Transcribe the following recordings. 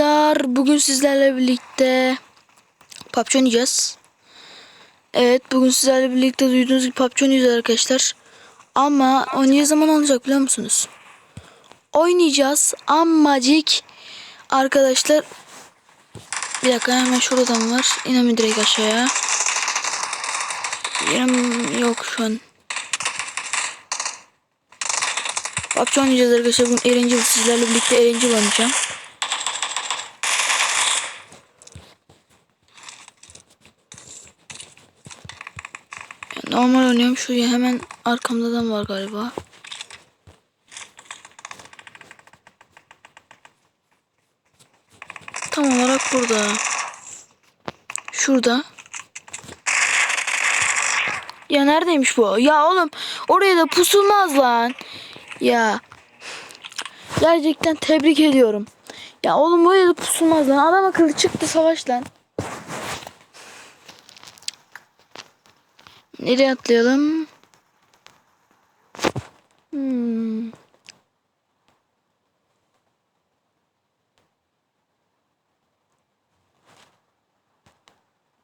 arkadaşlar bugün sizlerle birlikte PUBG oynayacağız. Evet bugün sizlerle birlikte duyduğunuz gibi PUBG oynayacağız arkadaşlar. Ama o ne zaman olacak biliyor musunuz? Oynayacağız amacık arkadaşlar. Bir dakika hemen şuradan var. İnanın direkt aşağıya. Yerim yok şu an. PUBG oynayacağız arkadaşlar. Bugün Erencil sizlerle birlikte Erencil oynayacağım. Oynuyorum. Şuraya hemen arkamda da var galiba. Tam olarak burada. Şurada. Ya neredeymiş bu? Ya oğlum oraya da pusulmaz lan. Ya. Gerçekten tebrik ediyorum. Ya oğlum buraya da pusulmaz lan. Adam akıllı çıktı savaş lan. Nereye atlayalım? Hmm.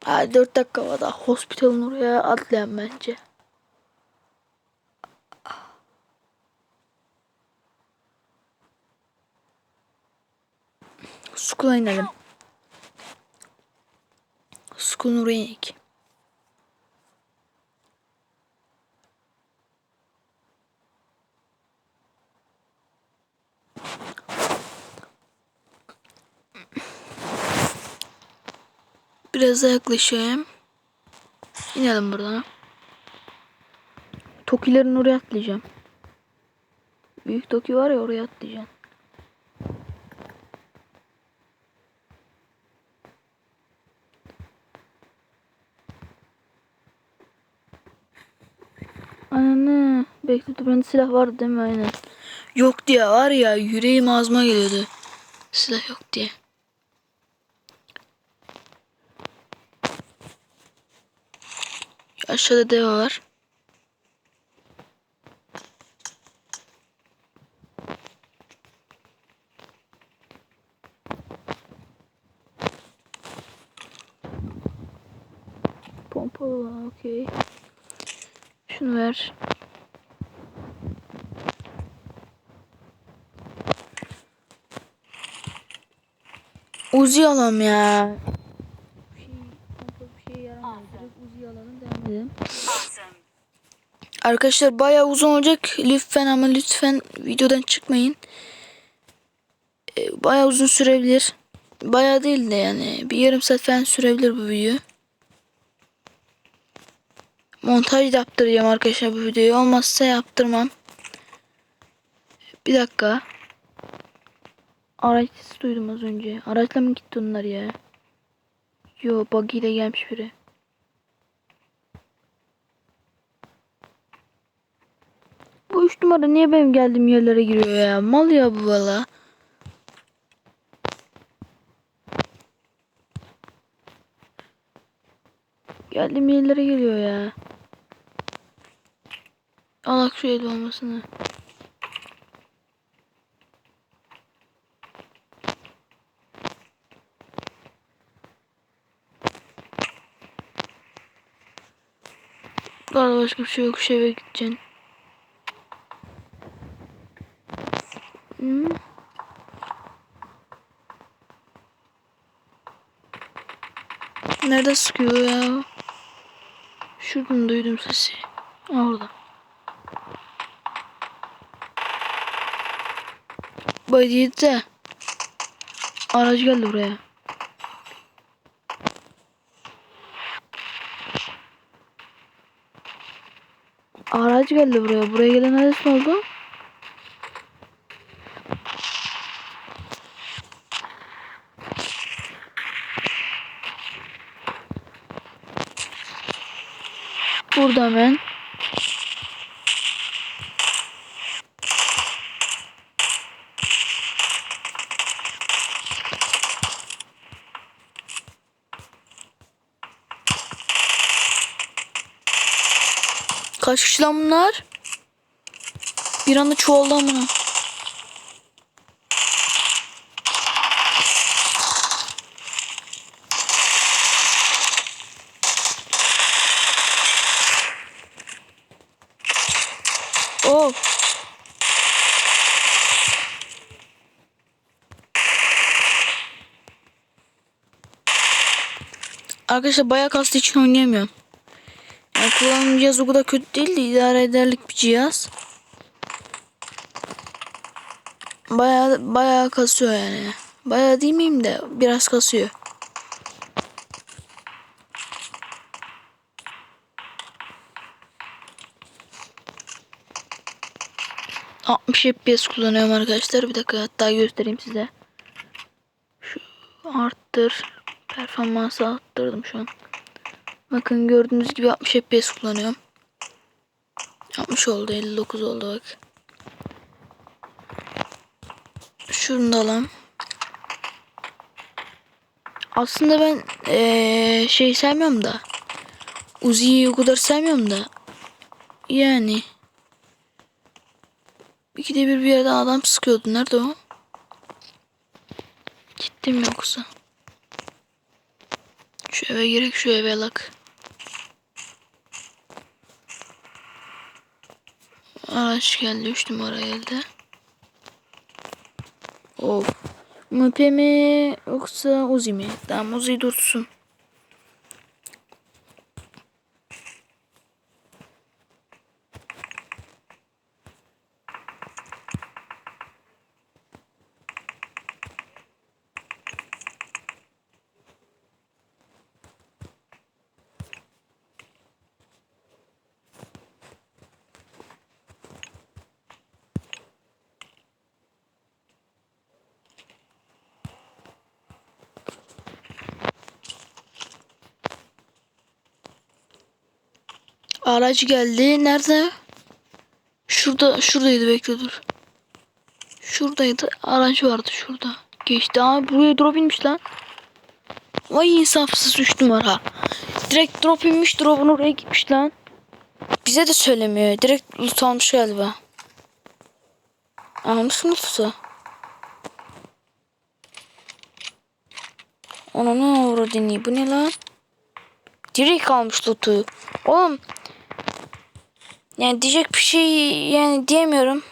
Ha 4 dakika var daha hospitalın oraya atlayan bence. School'a inelim. School'un oraya inek. Biraz daha yaklaşayım. İnelim buradan. Tokilerin oraya atlayacağım. Büyük Toki var ya oraya atlayacağım. Ananı. Bekle bende silah vardı değil mi? Aynen. Yok diye var ya yüreğim ağzıma geliyordu. Silah yok diye. Aşağıda dev var. Pompalı var okey. Şunu ver. Uzi alalım ya. Bir şey, pompalı bir şey yaramıyor. Direkt Uzi alalım devam edelim. Arkadaşlar bayağı uzun olacak. Lütfen ama lütfen videodan çıkmayın. Ee, Bayağı uzun sürebilir. Bayağı değil de yani bir yarım saat falan sürebilir bu video. Montaj da yaptıracağım arkadaşlar bu videoyu. Olmazsa yaptırmam. Bir dakika. Araç sesi duydum az önce. Araçla mı gitti onlar ya? Yo buggy ile gelmiş biri. Bu üç numara niye benim geldiğim yerlere giriyor ya? Mal ya bu valla. Geldiğim yerlere geliyor ya. Alak şu el olmasını. Daha başka bir şey yok. Şu eve gideceksin. Hmm. Nerede sıkıyor ya? Şuradan duydum sesi. Orada. Badiydi de. Araç geldi buraya. Araç geldi buraya. Buraya gelen araç ne oldu? Burada hemen. Kaç kişi lan bunlar? Bir anda çoğaldı amına. Arkadaşlar bayağı kastığı için oynayamıyorum. Yani kullanım cihaz o kadar kötü değil de idare ederlik bir cihaz. Bayağı bayağı kasıyor yani. Bayağı değil miyim de biraz kasıyor. ...60 FPS kullanıyorum arkadaşlar. Bir dakika hatta göstereyim size. Şu arttır. Performansı arttırdım şu an. Bakın gördüğünüz gibi 60 FPS kullanıyorum. 60 oldu 59 oldu bak. Şunu da alalım. Aslında ben ee, şey sevmiyorum da. Uzi'yi o kadar sevmiyorum da. Yani. İkide bir bir yerde adam sıkıyordu. Nerede o? Gittim yoksa. Şu eve gerek şu eve lak. Araç geldi. Üç numara geldi. Of. MP mi yoksa Uzi mi? Tamam Uzi dursun. Araç geldi. Nerede? Şurada, şuradaydı bekle dur. Şuradaydı. Araç vardı şurada. Geçti. Aa buraya drop inmiş lan. Vay insafsız 3 numara. Direkt drop inmiş. Drop'un oraya gitmiş lan. Bize de söylemiyor. Direkt loot almış galiba. Almış mı loot'u? Ona ne uğradın Bu ne lan? Direkt almış loot'u. Oğlum yani diyecek bir şey yani diyemiyorum.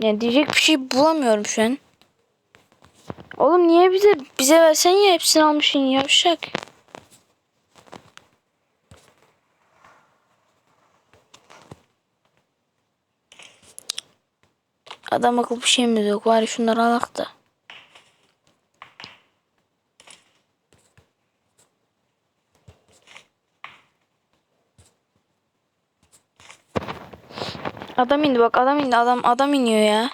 Yani diyecek bir şey bulamıyorum şu an. Oğlum niye bize bize versen ya hepsini almışsın yavşak. Adam akıllı bir şeyimiz yok. Var şunları alak da. Adam indi bak adam indi adam adam iniyor ya.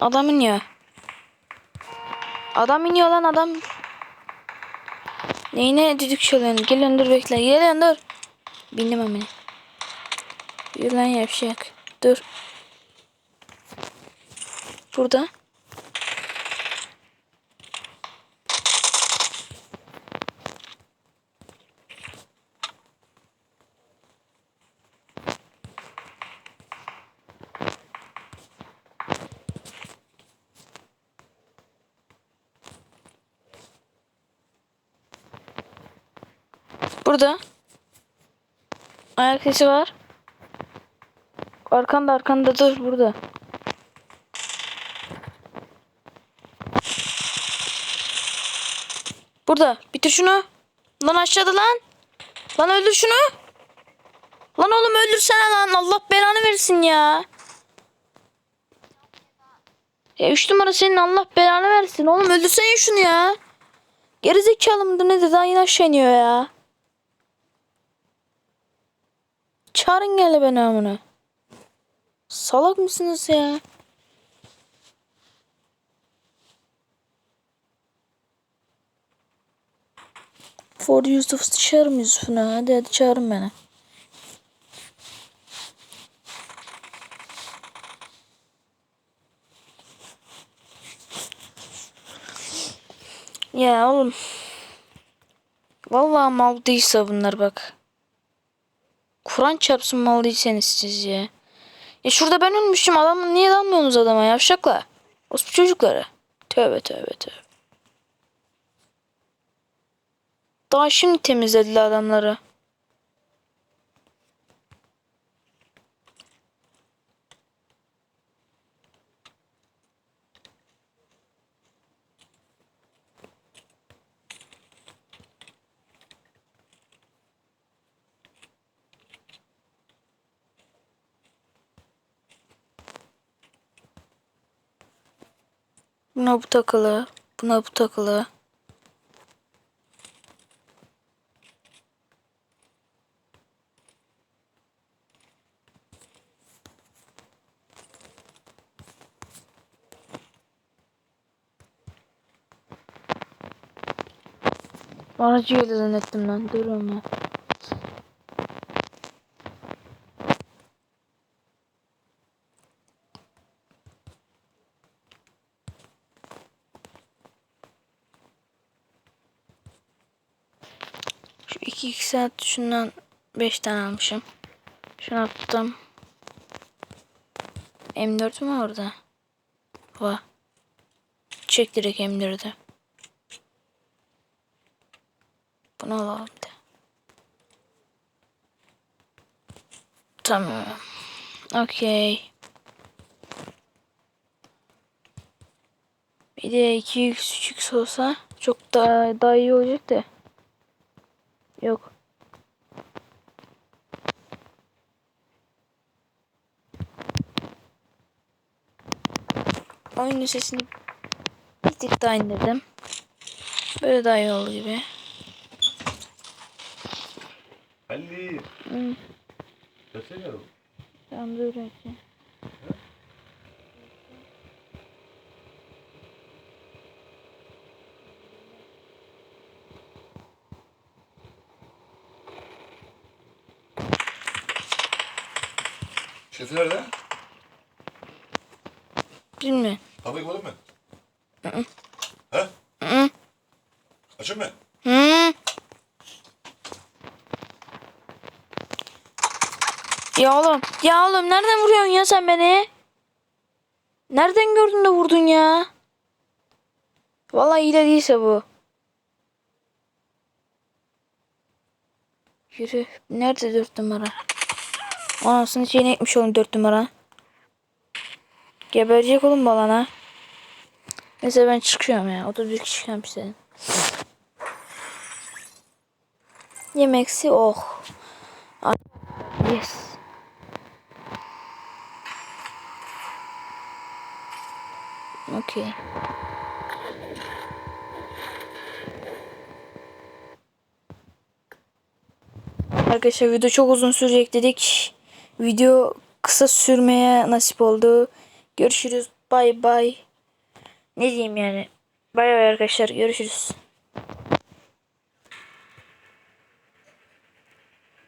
Adam iniyor. Adam iniyor lan adam. Neyine düdük çalıyorsun? Geliyorsun dur bekle. Geliyorsun dur. Bindim amına. Yürü lan yavşak. Dur. Burada. Burada. Ayak sesi var. Arkanda arkanda dur burada. Burada. Bitir şunu. Lan aşağıda lan. Lan öldür şunu. Lan oğlum öldürsene lan. Allah belanı versin ya. Ya 3 numara senin Allah belanı versin. Oğlum öldürsene şunu ya. Gerizekalı mıdır ne de daha yine aşağı iniyor ya. Çağırın gel beni amına. Salak mısınız ya? For Yusuf çağırın Yusuf'una. Hadi hadi çağırın beni. Ya oğlum. Vallahi mal değilse bunlar bak. Kur'an çarpsın mal değilseniz siz ya. Ya şurada ben ölmüşüm adam niye dalmıyorsunuz adama yavşakla? Ospu çocukları. Tövbe tövbe tövbe. Daha şimdi temizlediler adamları. Buna bu takılı. Buna bu takılı. Aracı öyle zannettim lan. Duruyorum ya. 2 2 saat şundan 5 tane almışım. Şunu attım. M4 mü orada? Va. Çek direkt M4'ü. Bunu alalım de. Tamam. Okey. Bir de 2x 3x olsa çok daha, daha iyi olacak da. Yok. Oyunun sesini bir tık daha indirdim. Böyle daha iyi oldu gibi. Ali. Hı. Gelsene oğlum. Tamam böyle işte. Şefi nerede? Bilmiyorum. Kapıyı kapadın mı? He? Hı. Açın mı? Hı? Ya oğlum, ya oğlum nereden vuruyorsun ya sen beni? Nereden gördün de vurdun ya? Vallahi hile değilse bu. Yürü. Nerede dört numara? Anasını şeyine etmiş oğlum dört numara. Geberecek oğlum balana. Neyse ben çıkıyorum ya. O da kişi kalmış senin. Yemeksi oh. Ay, Yes. Okey. Arkadaşlar video çok uzun sürecek dedik. Video kısa sürmeye nasip oldu. Görüşürüz. Bay bay. Ne diyeyim yani. Bay bay arkadaşlar. Görüşürüz.